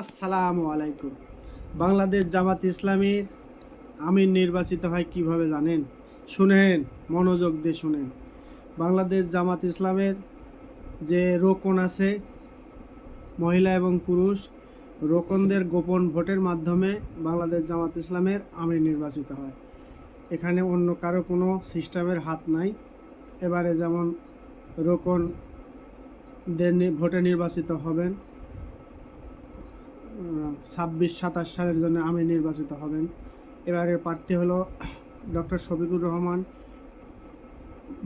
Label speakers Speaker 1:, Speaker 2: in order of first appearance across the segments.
Speaker 1: আসসালামু আলাইকুম। বাংলাদেশ জামাত ইসলামীর আমির নির্বাচিত হয় কীভাবে জানেন? শুনেন, মনোযোগ দিয়ে শুনেন। বাংলাদেশ জামাত ইসলামের যে রোকন আছে, মহিলা এবং পুরুষ, রোকনদের গোপন ভোটের মাধ্যমে বাংলাদেশ জামাত ইসলামের আমির নির্বাচিত হয়। এখানে অন্য কারও কোনো সিস্টেমের হাত নাই। এবারে যেমন রোকনদের ভোটে নির্বাচিত হবেন ছাব্বিশ, সাতাশ সালের জন্য আমি নির্বাচিত হবেন। এবারের প্রার্থী হলো ডক্টর শফিকুর রহমান।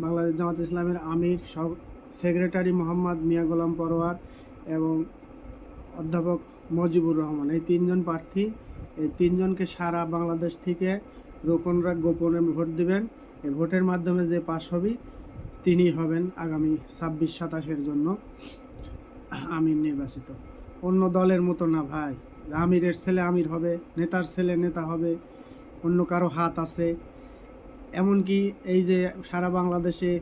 Speaker 1: বাংলাদেশ জামাত ইসলামের আমির সব সেক্রেটারি মোহাম্মদ মিয়া গোলাম পরোয়ার এবং অধ্যাপক মজিবুর রহমান। এই তিনজন প্রার্থী, এই তিনজনকে সারা বাংলাদেশ থেকে রোপণরা গোপনে ভোট দিবেন। এই ভোটের মাধ্যমে যে পাশ হবে তিনি হবেন আগামী ছাব্বিশ, সাতাশের জন্য আমির নির্বাচিত। অন্য দলের মতো না ভাই। আমিরের ছেলে আমির হবে, নেতার ছেলে নেতা হবে, অন্য কারও হাত আছে। এমনকি এই যে সারা বাংলাদেশে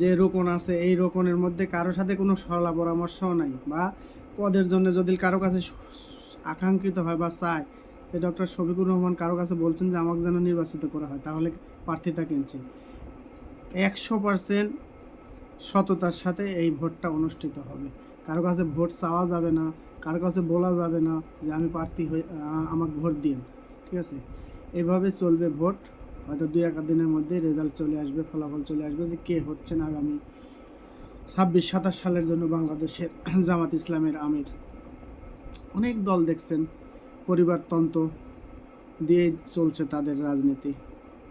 Speaker 1: যে রোপণ আছে, এই রোপণের মধ্যে কারও সাথে কোনো সরলা পরামর্শও নাই বা পদের জন্য যদি কারও কাছে আকাঙ্ক্ষিত হয় বা চায় যে ডক্টর শফিকুর রহমান কারও কাছে বলছেন যে আমাকে যেন নির্বাচিত করা হয়, তাহলে প্রার্থীতা কিনছে। একশো পার্সেন্ট সততার সাথে এই ভোটটা অনুষ্ঠিত হবে। কারও কাছে ভোট চাওয়া যাবে না, কারও কাছে বলা যাবে না যে আমি প্রার্থী হয়ে আমাকে ভোট দিন ঠিক আছে? এভাবে চলবে ভোট, হয়তো দুই এক দিনের মধ্যে রেজাল্ট চলে আসবে, ফলাফল চলে আসবে যে কে হচ্ছেন আগামী ছাব্বিশ, সাতাশ সালের জন্য বাংলাদেশের জামাত ইসলামের আমির। অনেক দল দেখছেন পরিবারতন্ত্র দিয়ে চলছে তাদের রাজনীতি।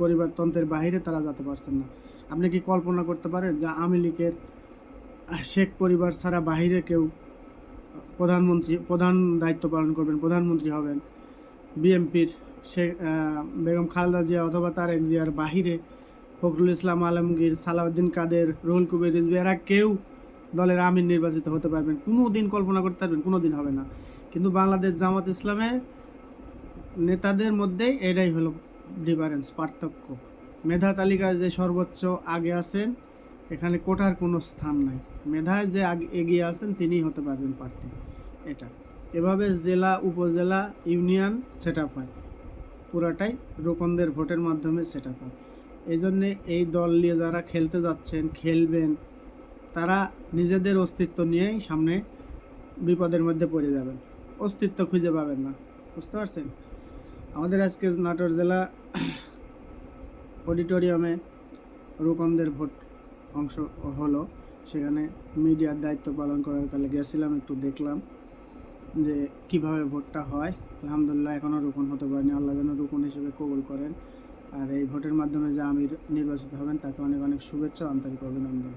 Speaker 1: পরিবারতন্ত্রের বাইরে তারা যেতে পারছেন না। আপনি কি কল্পনা করতে পারেন যে আওয়ামী লীগের শেখ পরিবার ছাড়া বাহিরে কেউ প্রধানমন্ত্রী, প্রধান দায়িত্ব পালন করবেন, প্রধানমন্ত্রী হবেন। বিএনপির শেখ বেগম খালেদা জিয়া অথবা তারেক জিয়ার বাহিরে ফখরুল ইসলাম আলমগীর, সালাউদ্দিন কাদের, রুহুল কবির রিজভী এরা কেউ দলের আমির নির্বাচিত হতে পারবেন। কোনো দিন কল্পনা করতে পারবেন কোনো দিন হবে না। কিন্তু বাংলাদেশ জামাত ইসলামের নেতাদের মধ্যেই এটাই হলো ডিফারেন্স পার্থক্য। মেধা তালিকায় যে সর্বোচ্চ আগে আছেন এখানে কোটার কোনো স্থান নাই। মেধায় যে এগিয়ে আছেন, তিনিই হতে পারবেন প্রার্থী। এটা। এভাবে জেলা, উপজেলা, ইউনিয়ন সেট আপ হয়। পুরাটাই রোকনদের ভোটের মাধ্যমে সেট আপ হয়। এই জন্যে এই দল নিয়ে যারা খেলতে যাচ্ছেন, খেলবেন, তারা নিজেদের অস্তিত্ব নিয়েই সামনে বিপদের মধ্যে পড়ে যাবেন। অস্তিত্ব খুঁজে পাবেন না। বুঝতে পারছেন? আমাদের আজকে নাটোর জেলা অডিটোরিয়ামে রোকনদের ভোট অংশ হলো। সেখানে মিডিয়ার দায়িত্ব পালন করার কালে গেছিলাম, একটু দেখলাম যে কীভাবে ভোটটা হয়। আলহামদুলিল্লাহ এখনও রোপণ হতে পারেনি। আল্লাহ যেন রোপণ হিসেবে কবুল করেন। আর এই ভোটের মাধ্যমে যে আমির নির্বাচিত হবেন, তাকে অনেক অনেক শুভেচ্ছা আন্তরিক অভিনন্দন।